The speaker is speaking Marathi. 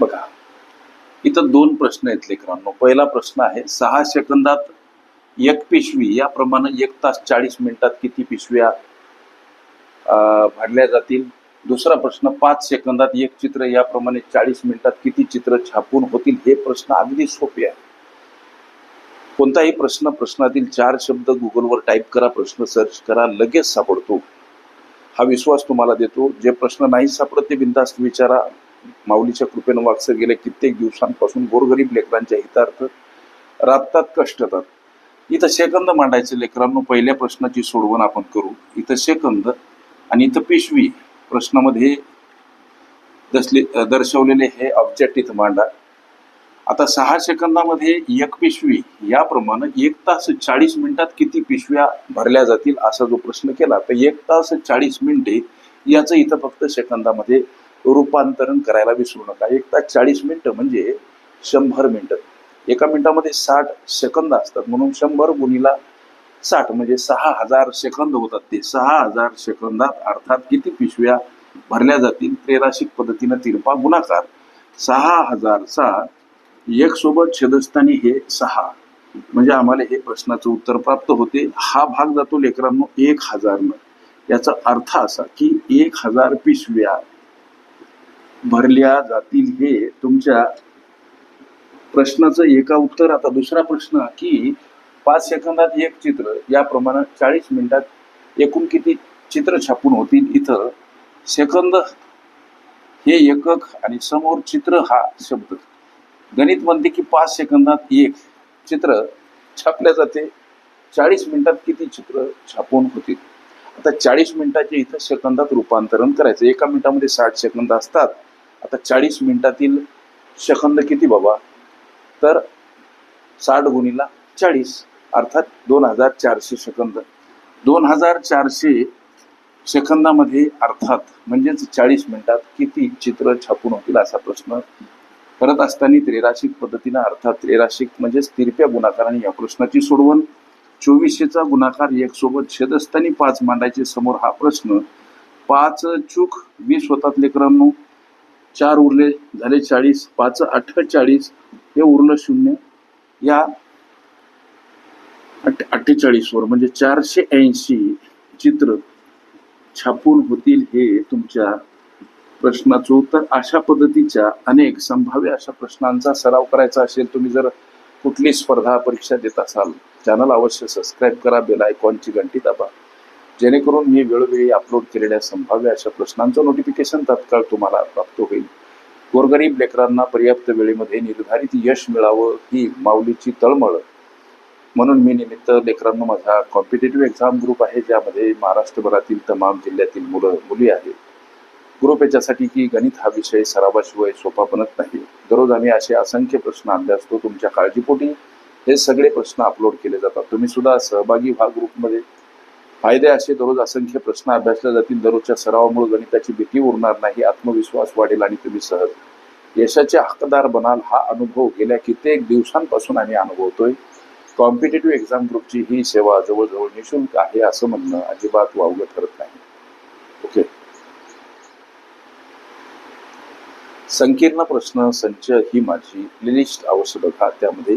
बघा. इथं दोन प्रश्न आहेत लेकरांनो. पहिला प्रश्न आहे सहा सेकंदात एक पिशवी याप्रमाणे एक तास चाळीस मिनिटात किती पिशव्या भरल्या जातील? दुसरा प्रश्न पाच सेकंदात एक चित्र याप्रमाणे चाळीस मिनिटात किती चित्र छापून होतील? हे प्रश्न अगदी सोपे आहे. कोणताही प्रश्न प्रश्नातील चार शब्द गुगलवर टाईप करा प्रश्न सर्च करा लगेच सापडतो. हा विश्वास तुम्हाला देतो. जे प्रश्न नाही सापडत ते बिंदास्त विचारा. माऊलीच्या कृपेनं वागसर गेल्या कित्येक दिवसांपासून गोरगरीब लेकरांच्या हितार्थ राबतात कष्टतात. इथं सेकंद मांडायचे लेकरांनो पहिल्या प्रश्नाची सोडवण आपण करू. इथं सेकंद आणि इथं पिशवी प्रश्नामध्ये दसले दर्शवलेले हे ऑब्जेक्ट इथं मांडा. आता सहा सेकंदामध्ये एक पिशवी याप्रमाणे एक तास चाळीस मिनिटात किती पिशव्या भरल्या जातील असा जो प्रश्न केला तर एक तास चाळीस मिनिटे याचं इथं फक्त सेकंदामध्ये रूपांतरण करायला विसरू नका. एक तास चाळीस मिनटं म्हणजे शंभर मिनटं. एका मिनिटामध्ये साठ सेकंद असतात. म्हणून शंभर गुणीला साठ म्हणजे सहा हजार सेकंद होतात ते. सहा हजार सेकंदात अर्थात किती पिशव्या भरल्या जातील? त्रेराशिक पद्धतीनं तिरपा गुणाकार सहा हजारचा एक सोबत छेदस्थानी हे सहा. म्हणजे आम्हाला हे प्रश्नाचं उत्तर प्राप्त होते. हा भाग जातो लेकरांनो एक हजारनं. याचा अर्थ असा की एक हजार पिशव्या भरल्या जातील हे तुमच्या प्रश्नाचं एका उत्तर आता दुसरा प्रश्न की पाच सेकंदात एक चित्र याप्रमाणे चाळीस मिनिटात एकूण किती चित्र छापून होतील इथं? सेकंद हे एकक आणि समोर चित्र हा शब्द. गणित म्हणते की पाच सेकंदात एक चित्र छापल्या जाते. चाळीस मिनिटात किती चित्र छापून होतील? आता चाळीस मिनिटाचे इथं सेकंदात रूपांतरण करायचं. एका मिनिटामध्ये साठ सेकंद असतात. आता चाळीस मिनिटातील सेकंद किती बाबा? तर साठ गुणीला चाळीस अर्थात दोन हजार चारशे सेकंद दोन हजार चारशे सेकंदामध्ये अर्थात म्हणजेच चाळीस मिनिटात किती चित्र छापून होतील असा प्रश्न करत असताना त्रेराशिक पद्धतीनं अर्थात त्रेराशिक म्हणजेच तिरप्या गुणाकाराने या प्रश्नाची सोडवण. चोवीसशेचा गुणाकार एक सोबत असताना पाच मांडायचे समोर हा प्रश्न. पाच चूक वीस होतात लेकरांनो. चार उरले झाले चाळीस पाच अठ्ठेचाळीस हे उरलं शून्य. या अठ्ठेचाळीसवर म्हणजे चारशे ऐंशी चित्र छापून होतील हे तुमच्या प्रश्नाचं उत्तर. अशा पद्धतीच्या अनेक संभाव्य अशा प्रश्नांचा सराव करायचा असेल तुम्ही जर कुठली स्पर्धा परीक्षा देत असाल चॅनल अवश्य सबस्क्राईब करा बेल आयकॉनची घंटी दाबा. जेणेकरून मी वेळोवेळी अपलोड केलेल्या संभाव्य अशा प्रश्नांचं नोटिफिकेशन तात्काळ तुम्हाला प्राप्त होईल. गोरगरीब लेकरांना पर्याप्त वेळेमध्ये निर्धारित यश मिळावं ही माऊलीची तळमळ. म्हणून मी निमित्त लेकरांना माझा कॉम्पिटेटिव्ह एक्झाम ग्रुप आहे ज्यामध्ये महाराष्ट्रभरातील तमाम जिल्ह्यातील मुलं मुली आहेत. ग्रुप याच्यासाठी की गणित हा विषय सरावाशिवाय सोपा बनत नाही. दररोज आम्ही असे असंख्य प्रश्न आणले असतो तुमच्या काळजीपोटी हे सगळे प्रश्न अपलोड केले जातात. तुम्ही सुद्धा सहभागी व्हा ग्रुपमध्ये फायदे असे दररोज असंख्य प्रश्न अभ्यासले जातील. दररोजच्या सरावामुळे गणिताची भीती उरणार नाही आत्मविश्वास वाढेल आणि तुम्ही सहज यशाचे हक्कदार बनाल. हा अनुभव गेल्या कित्येक दिवसांपासून आम्ही अनुभवतोय. कॉम्पिटेटिव्ह एक्झाम ग्रुपची ही सेवा जवळजवळ निशुल्क आहे असं म्हणणं अजिबात वावगं ठरत नाही. ओके. संकीर्ण प्रश्न संच ही माझी लिस्ट अवश्य बघा. त्यामध्ये